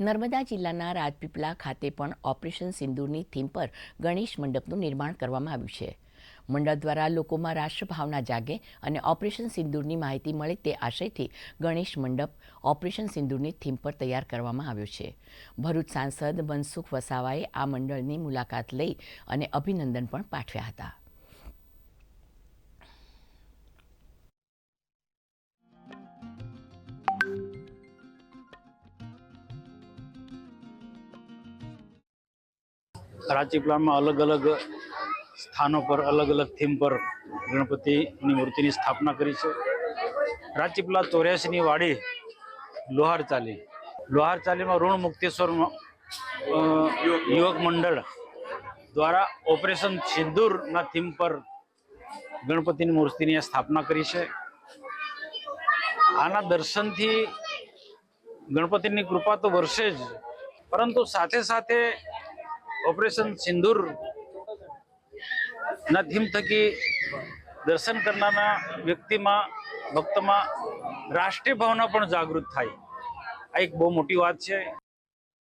નર્મદા જિલ્લાના રાજપીપળા ખાતે પણ ઓપરેશન સિંદૂરની થીમ પર ગણેશ મંડપનું નિર્માણ કરવામાં આવ્યું છે. મંડપ દ્વારા લોકોમાં રાષ્ટ્રભાવના જાગે અને ઓપરેશન સિંદૂરની માહિતી મળે તે આશયથી ગણેશ મંડપ ઓપરેશન સિંદૂરની થીમ પર તૈયાર કરવામાં આવ્યો છે. ભરૂચ સાંસદ મનસુખ વસાવાએ આ મંડળની મુલાકાત લઈ અને અભિનંદન પણ પાઠવ્યા હતા. રાજપીપળામાં અલગ અલગ સ્થાનો પર, અલગ અલગ થીમ પર ગણપતિની મૂર્તિની સ્થાપના કરી છે. રાજપીપળા ચોર્યાસીની વાડી લોહાર ચાલી. લોહાર ચાલીમાં ઋણ મુક્તેશ્વર યુવક મંડળ દ્વારા ઓપરેશન સિંદૂરના થીમ પર ગણપતિની મૂર્તિની સ્થાપના કરી છે. આના દર્શનથી ગણપતિની કૃપા તો વર્ષે જ, પરંતુ સાથે સાથે ઓપરેશન સિંદૂર ના થીમ થકી દર્શન કરનારના વ્યક્તિમાં, ભક્તમાં રાષ્ટ્રીય ભાવના પણ જાગૃત થાય. આ એક બહુ મોટી વાત છે.